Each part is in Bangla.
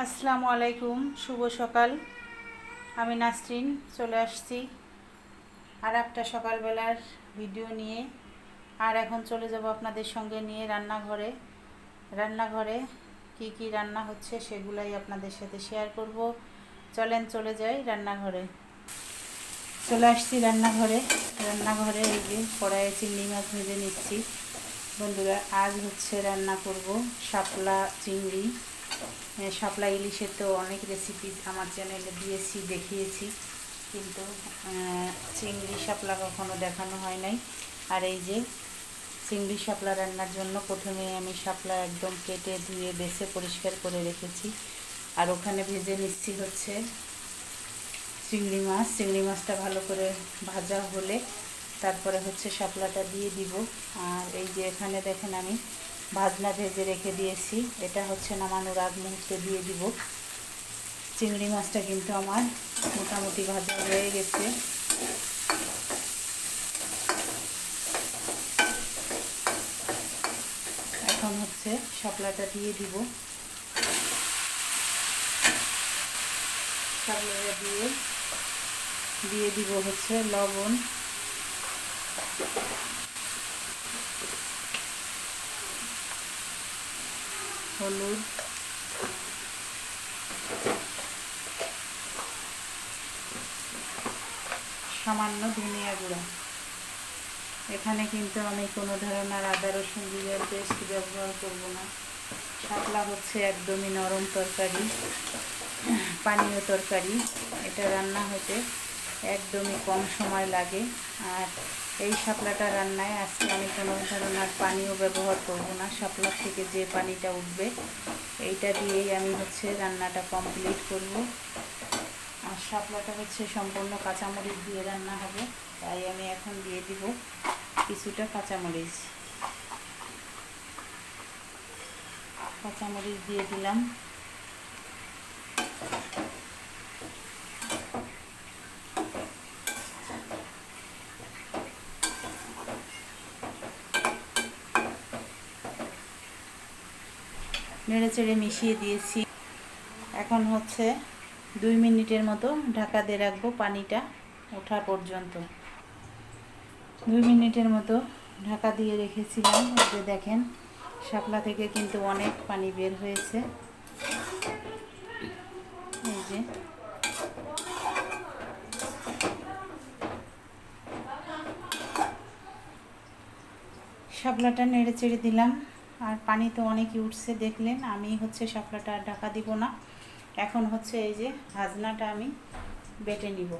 আসসালামু আলাইকুম, শুভ সকাল। আমি নাসরিন, চলে আসছি আর একটা সকালবেলার ভিডিও নিয়ে। আর এখন চলে যাব আপনাদের সঙ্গে নিয়ে রান্নাঘরে। রান্নাঘরে কি কি রান্না হচ্ছে সেগুলাই আপনাদের সাথে শেয়ার করব। চলেন চলে যাই রান্নাঘরে। চলে আসছি রান্নাঘরে। রান্নাঘরে এই যে কড়াইয়ে চিংড়ি মাছ ভেজে নিচ্ছি। বন্ধুরা, আজ হচ্ছে রান্না করব শাপলা চিংড়ি। শাপলা ইলিশের তো অনেক রেসিপি আমার চ্যানেলে দিয়েছি, দেখিয়েছি। কিন্তু চিংড়ি শাপলা কখনো দেখানো হয় নাই। আর এই যে চিংড়ি শাপলা রান্নার জন্য প্রথমে আমি শাপলা একদম কেটে ধুয়ে, বেছে পরিষ্কার করে রেখেছি। আর ওখানে ভেজে নিচ্ছি হচ্ছে চিংড়ি মাছ। চিংড়ি মাছটা ভালো করে ভাজা হলে তারপরে হচ্ছে শাপলাটা দিয়ে দিব। আর এই যে এখানে দেখেন আমি ভাজনা ভেজে রেখে দিয়েছি। এটা হচ্ছে নামানোর আগ মুহূর্তে দিয়ে দিব। চিংড়ি মাছটা কিন্তু আমার মোটামুটি ভাজা হয়ে গেছে। এখন হচ্ছে শাপলাটা দিয়ে দিব। শাপলাটা দিয়ে দিয়ে দিব হচ্ছে লবণ। হলুদ। সামান্য ধনিয়া গুঁড়া। এখানে কিন্তু আমি কোনো ধরনের আদা, রসুন জিরার পেস্ট ব্যবহার করব না। শাপলা হচ্ছে একদমই নরম তরকারি, পানীয় তরকারি। এটা রান্না হতে একদমই কম সময় লাগে। আর এই শাপলাটা রান্নায় আজকে আমি কোনো ধরনের পানিও ব্যবহার করব না। শাপলার থেকে যে পানিটা উঠবে, এইটা দিয়েই আমি হচ্ছে রান্নাটা কমপ্লিট করব। আর শাপলাটা হচ্ছে সম্পূর্ণ কাঁচামরিচ দিয়ে রান্না হবে, তাই আমি এখন দিয়ে দিব কিছুটা কাঁচামরিচ। কাঁচামরিচ দিয়ে দিলাম। নেড়ে চেড়ে মিশিয়ে দিয়েছি। এখন হচ্ছে দুই মিনিটের মতো ঢাকা দিয়ে রাখব পানিটা ওঠা পর্যন্ত। দুই মিনিটের মতো ঢাকা দিয়ে রেখেছিলাম। যে দেখেন, শাপলা থেকে কিন্তু অনেক পানি বের হয়েছে। এই যে। শাপলাটা নেড়ে চেড়ে দিলাম। আর পানি তো অনেকই উঠছে, দেখলেন। আমি হচ্ছে শাপলাটা ঢাকা দিব না। এখন হচ্ছে এই যে ভাজনাটা আমি বেটে নিব।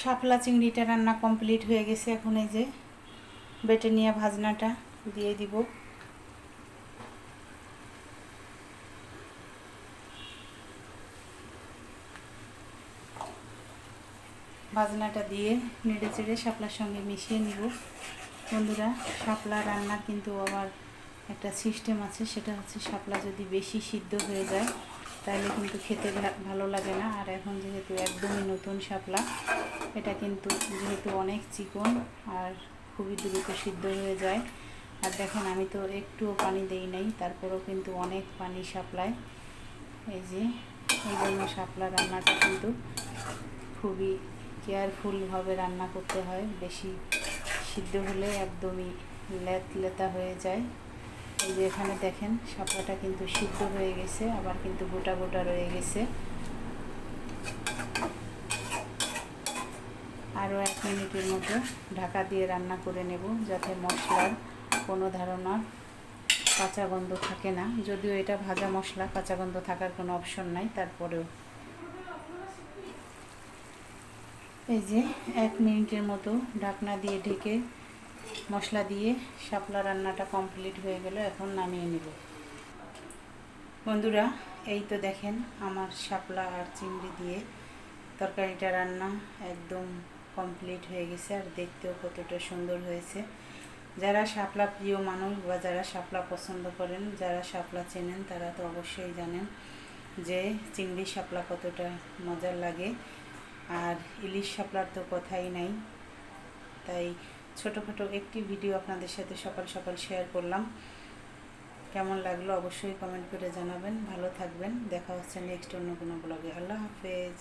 শাপলা চিংড়িটা রান্না কমপ্লিট হয়ে গেছে। এখন এই যে বেটে নিয়ে ভাজনাটা দিয়ে দিব। ভাজনাটা দিয়ে নেড়ে চেড়ে শাপলার সঙ্গে মিশিয়ে নিব। বন্ধুরা, শাপলা রান্নার কিন্তু আবার একটা সিস্টেম আছে, সেটা হচ্ছে শাপলা যদি বেশি সিদ্ধ হয়ে যায়, তাহলে কিন্তু খেতে ভালো লাগে না। আর এখন যেহেতু একদমই নতুন শাপলা, এটা কিন্তু যেহেতু অনেক চিকন আর খুবই দ্রুত সিদ্ধ হয়ে যায়। আর দেখেন, আমি তো একটুও পানি দেই নাই, তারপরেও কিন্তু অনেক পানি সাপ্লায় এই যে, এই জন্য শাপলা রান্নাটা কিন্তু খুবই কেয়ারফুলভাবে রান্না করতে হয়? বেশি সিদ্ধ হলে একদমই লেত লেতা হয়ে যায়। এই যে এখানে দেখেন শাপলাটা কিন্তু সিদ্ধ হয়ে গেছে, আবার কিন্তু গোটা গোটা রয়ে গেছে। আরও এক মিনিটের মতো ঢাকা দিয়ে রান্না করে নেব, যাতে মশলার কোনো ধারণা কাঁচা গন্ধ থাকে না। যদিও এটা ভাজা মশলা, কাঁচা গন্ধ থাকার কোনো অপশন নাই, তারপরেও। এই যে এক মিনিটের মতো ঢাকনা দিয়ে ঢেকে মশলা দিয়ে শাপলা রান্নাটা কমপ্লিট হয়ে গেল, এখন নামিয়ে নেব। বন্ধুরা, এই তো দেখেন আমার শাপলা আর চিংড়ি দিয়ে তরকারিটা রান্না একদম কমপ্লিট হয়ে গেছে, আর দেখতেও কতটা সুন্দর হয়েছে। যারা শাপলা প্রিয় মানুষ বা যারা শাপলা পছন্দ করেন, যারা শাপলা চেনেন, তারা তো অবশ্যই জানেন যে চিংড়ি শাপলা কতটা মজার লাগে। আর ইলিশ শাপলার তো কথাই নাই। তাই ছোটোখাটো একটি ভিডিও আপনাদের সাথে সকাল সকাল শেয়ার করলাম। কেমন লাগল অবশ্যই কমেন্ট করে জানাবেন। ভালো থাকবেন। দেখা হচ্ছে নেক্সট অন্য কোনো ব্লগে আল্লাহ হাফেজ।